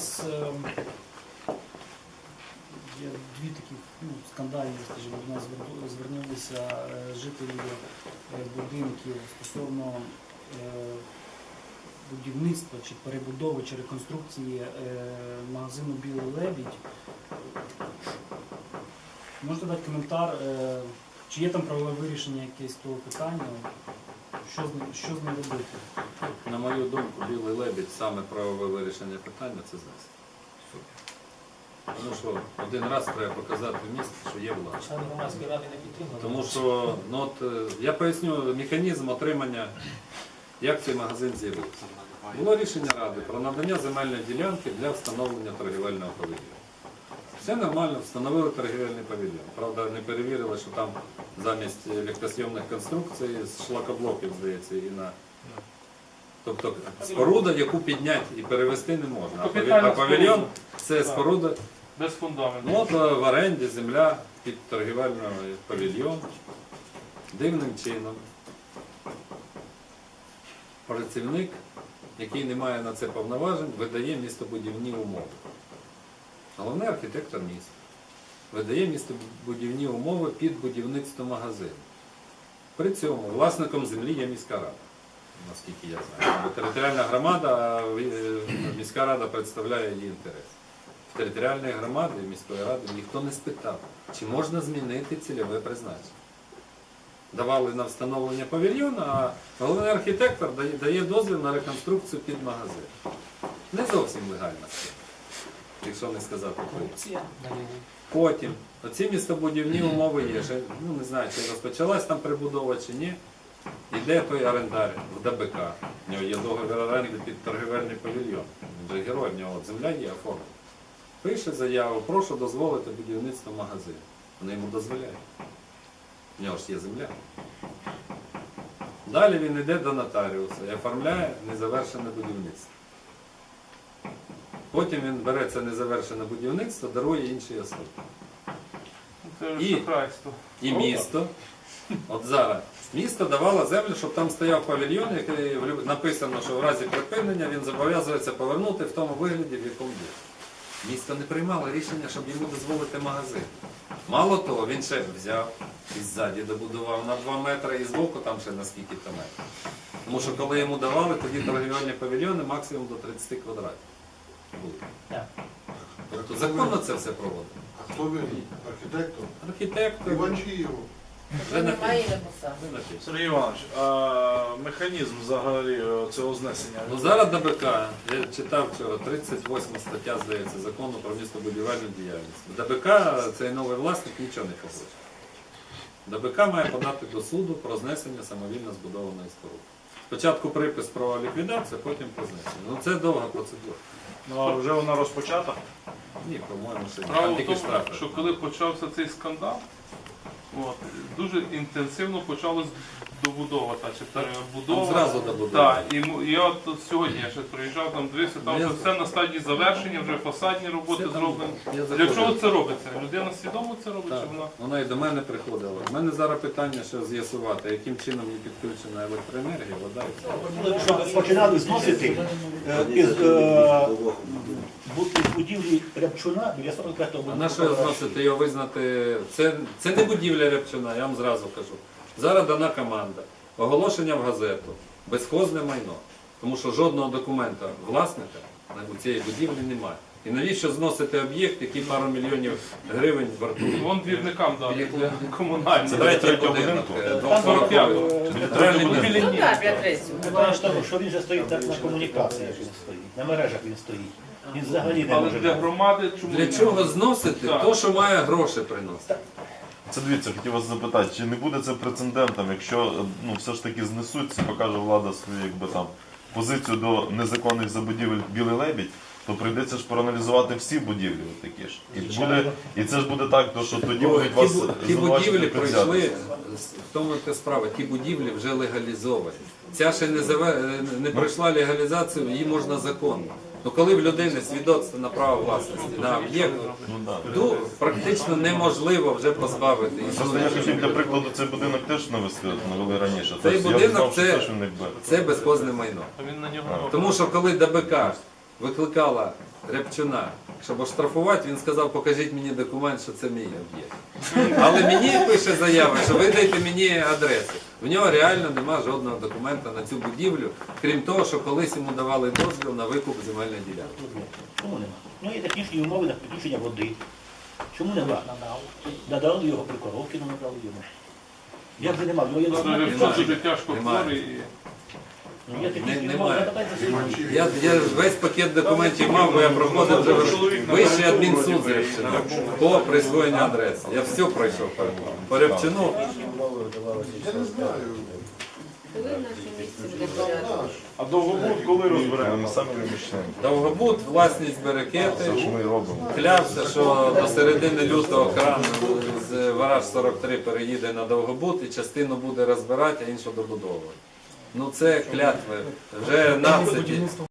нас ем, є дві такі ну, скандальні, скажімо, до нас звернулися е, жителі е, будинків стосовно е, будівництва чи перебудови чи реконструкції магазину Білий Лебідь. Можете дати коментар, чи є там правове вирішення якесь того питання? Що з ним, що з ним робити? На мою думку, білий лебідь саме правове вирішення питання це знести. Тому що один раз треба показати в місті, що є влада. Члени громадської ради не підтримали. Тому що ну, от, е, я поясню механізм отримання, як цей магазин з'явився. Було рішення ради про надання земельної ділянки для встановлення торгівельного павільйону. Все нормально, встановили торгівельний павільйон. Правда, не перевірили, що там замість легкосйомних конструкцій з шлакоблоків, здається, і на. Тобто споруда, яку підняти і перевести не можна. А паві- А павільйон це споруда. Без фундаменту. Ну от е, в оренді земля під торгівельний павільйон. Дивним чином. Працівник, який не має на це повноважень, видає містобудівні умови. Головний архітектор міста видає містобудівні умови під будівництво магазину. При цьому власником землі є міська рада, наскільки я знаю. Бо територіальна громада, е, міська рада представляє її інтерес. В територіальної громади міської ради ніхто не спитав, чи можна змінити цільове призначення. Давали на встановлення павільйона, а головний архітектор дає дозвіл на реконструкцію під магазин. Не зовсім легальна схема, якщо не сказати. Корупція. Потім оці містобудівні умови є. Ще, ну не знаю, чи розпочалась там прибудова чи ні. Іде той орендар в ДБК. В нього є договір оренди під торгівельний павільйон. Він же герой, в нього земля є оформлена. Пише заяву, прошу дозволити будівництво магазину. Вони йому дозволяють. В нього ж є земля. Далі він йде до нотаріуса і оформляє незавершене будівництво. Потім він бере це незавершене будівництво, дарує іншій особі. Це І- шахрайство. І місто. От зараз місто давало землю, щоб там стояв павільйон, який в люб- написано, що в разі припинення він зобов'язується повернути в тому вигляді, в якому був. Місто не приймало рішення, щоб йому дозволити магазин. Мало того, він ще взяв і ззаді добудував на 2 метри і збоку там ще на скільки то метрів. Тому що коли йому давали, тоді торгівельні павільйони максимум до 30 квадратів. Так. Тобто законно це все проводить. А хто він? Архітектор? Архітектор. Іванчієв. Вже на Немає на посаді. Ви напишіть. Сергій Іванович, а механізм взагалі е, цього знесення? Ну зараз ДБК, я читав цього, 38 стаття, здається, закону про містобудівельну діяльність. ДБК, цей новий власник, нічого не погоджує. ДБК має подати до суду про знесення самовільно збудованої споруди. Спочатку припис про ліквідацію, потім про знищення. Ну це довга процедура. Ну а вже вона розпочата. Ні, по-моєму, ні. Справа в тільки тому, штрафи. що коли почався цей скандал, от, дуже інтенсивно почалась добудова, та чи перебудова. Там зразу добудова. Так, і, і от сьогодні я ще приїжджав, там дивився, там вже все на стадії завершення, вже фасадні роботи Все там зроблені. є Для чого це робиться? Людина свідомо це робить, Так, чи вона? вона і до мене приходила. У мене зараз питання, що з'ясувати, яким чином не підключена електроенергія, вода і все. Щоб починали зносити е, із е, бу- із будівлі Рябчуна біля 45-го А на що зносити, його визнати? Це, це не будівля Рябчина, я вам зразу кажу. Зараз дана команда. Оголошення в газету, безхозне майно. Тому що жодного документа власника у цієї будівлі немає. І навіщо зносити об'єкт, який пару мільйонів гривень вартує? Вон двірникам дати для комунальних. Третій будинок, е, Там 240. Територіальний Ну. Так, того, що він же стоїть так на комунікаціях, він стоїть, на мережах він стоїть. Він взагалі не Але може. для бути. громади чому Для чого зносити Так. то, що має гроші приносити? Це дивіться, хотів вас запитати, чи не буде це прецедентом, якщо ну, все ж таки знесуть, це покаже влада свою якби там позицію до незаконних забудівель Білий Лебідь, то прийдеться ж проаналізувати всі будівлі от такі ж. І, буде, і це ж буде так, то, що тоді Бо будуть ті, вас бу- ті звинувачувати будівлі в пройшли, в тому та справа, ті будівлі вже легалізовані. Ця ще не, заве- не пройшла легалізацію, її можна законно. Ну коли в людини свідоцтво на право власності на об'єкт, Ну, то практично неможливо вже позбавити. Просто я хотів для прикладу цей будинок теж навести, навели раніше. Цей я будинок знав, що це- теж він якби. Це безхозне майно. Він на нього. Тому що коли ДБК викликала Рябчуна, щоб оштрафувати, він сказав, покажіть мені документ, що це мій об'єкт. Але мені пише заява, що ви дайте мені адресу. В нього реально нема жодного документа на цю будівлю, крім того, що колись йому давали дозвіл на викуп земельної ділянки. Чому нема? Ну є технічні умови на підключення води. Чому нема? Надав. Надали його при коровки, не надали йому. Як же нема? Нього є Це документи. Дуже тяжко хворий. і- Ну, є немає. Я, я весь пакет документів мав, бо я проходив вже вищий адмінсуд з по присвоєнню адреси. Я все пройшов по, по Рябчину. Я не знаю. Коли в нашому місці буде порядок? А довгобуд коли розберемо? Довгобуд, власність берекети. Клявся, що до середини лютого кран з Вараж 43 переїде на Довгобуд і частину буде розбирати, а іншу добудовувати. Ну це клятви. Вже нацики.